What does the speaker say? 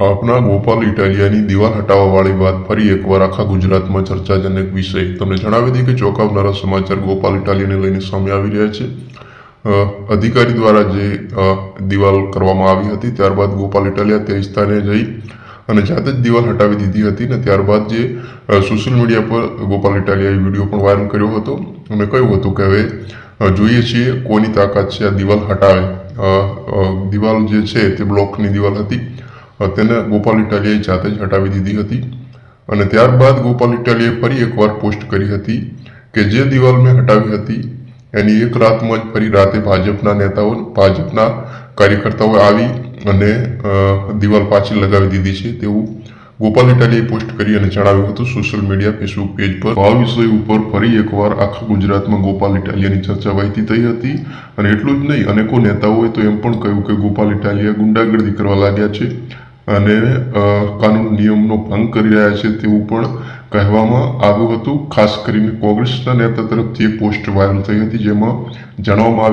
આપના ગોપાલ ઇટાલિયાની દિવાલ હટાવવાવાળી વાત ફરી એકવાર આખા ગુજરાતમાં ચર્ચાજનક વિષય. તમને જણાવી દઈએ કે ચોંકાવનારા સમાચાર ગોપાલ ઇટાલિયાને લઈને સામે આવી રહ્યા છે. અધિકારી દ્વારા જે દિવાલ કરવામાં આવી હતી, ત્યારબાદ ગોપાલ ઇટાલિયા તે સ્થાને જઈ અને જાતે જ દિવાલ હટાવી દીધી હતી ને ત્યારબાદ જે સોશિયલ મીડિયા પર ગોપાલ ઇટાલિયાએ વીડિયો પણ વાયરલ કર્યો હતો અને કહ્યું હતું કે હવે જોઈએ છીએ કોની તાકાત છે આ દિવાલ હટાવે. દિવાલ જે છે તે બ્લોકની દિવાલ હતી. તેને ગોપાલ ઇટાલિયાએ જાતે જ હટાવી દીધી હતી અને ત્યારબાદ ગોપાલ ઇટાલિયાએ ફરી એકવાર પોસ્ટ કરી હતી કે જે દિવાલ મેં હટાવી હતી, એની એક રાતમાં જ ફરી રાતે ભાજપના નેતાઓ, ભાજપના કાર્યકર્તાઓ આવી અને દિવાલ પાછી લગાવી દીધી છે તેવું ગોપાલ ઇટાલિયાએ પોસ્ટ કરી અને જણાવ્યું હતું સોશિયલ મીડિયા, ફેસબુક પેજ પર. આ વિષય ઉપર ફરી એકવાર આખા ગુજરાતમાં ગોપાલ ઇટાલિયાની ચર્ચા વહેતી થઈ હતી અને એટલું જ નહીં, અનેકો નેતાઓએ તો એમ પણ કહ્યું કે ગોપાલ ઇટાલિયા ગુંડાગર્દી કરવા લાગ્યા છે. અને કાનૂન નિયમનો ભંગ કરી રહ્યા છે તેવું પણ કહેવામાં આવ્યું હતું. ખાસ કરીને કોંગ્રેસના નેતા તરફથી એક પોસ્ટ વાયરલ થઈ હતી જેમાં જણાવવામાં આવ્યું